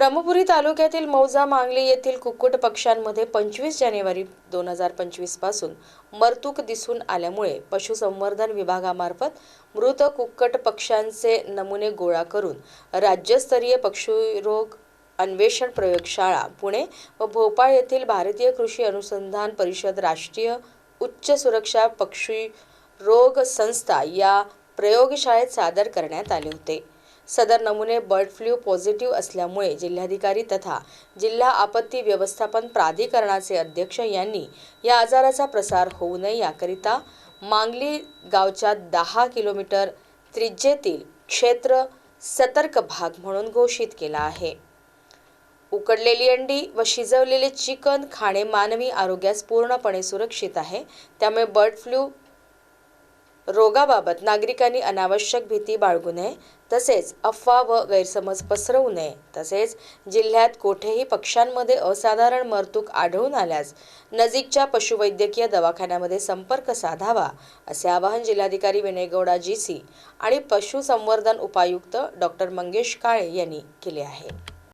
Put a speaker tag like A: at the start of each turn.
A: ब्रह्मपुरी तालुक्यातील मौजा मांगली येथील कुक्कुट पक्ष्यांमध्ये पंचवीस जानेवारी दोन हजार पंचवीसपासून मरतूक दिसून आल्यामुळे पशुसंवर्धन विभागामार्फत मृत कुक्कट पक्ष्यांचे नमुने गोळा करून राज्यस्तरीय पक्षीरोग अन्वेषण प्रयोगशाळा पुणे व भोपाळ येथील भारतीय कृषी अनुसंधान परिषद राष्ट्रीय उच्च सुरक्षा पक्षी रोग संस्था या प्रयोगशाळेत सादर करण्यात आले होते. सदर नमुने बर्ड फ्लू पॉझिटिव्ह असल्यामुळे जिल्हाधिकारी तथा जिल्हा आपत्ती व्यवस्थापन प्राधिकरणाचे अध्यक्ष यांनी या आजाराचा प्रसार होऊ नये याकरिता मांगली गावच्या दहा किलोमीटर त्रिज्येतील क्षेत्र सतर्क भाग म्हणून घोषित केला आहे. उकडलेली अंडी व शिजवलेले चिकन खाणे मानवी आरोग्यास पूर्णपणे सुरक्षित आहे. त्यामुळे बर्ड फ्लू रोगाबाबत नागरिकांनी अनावश्यक भीती बाळगू नये तसेच अफवा व गैरसमज पसरवू नये. तसेच जिल्ह्यात कोठेही पक्ष्यांमध्ये असाधारण मरतूक आढळून आल्यास नजीकच्या पशुवैद्यकीय दवाखान्यामध्ये संपर्क साधावा असे आवाहन जिल्हाधिकारी विनय गौडा जी सी आणि पशुसंवर्धन उपायुक्त डॉक्टर मंगेश काळे यांनी केले आहे.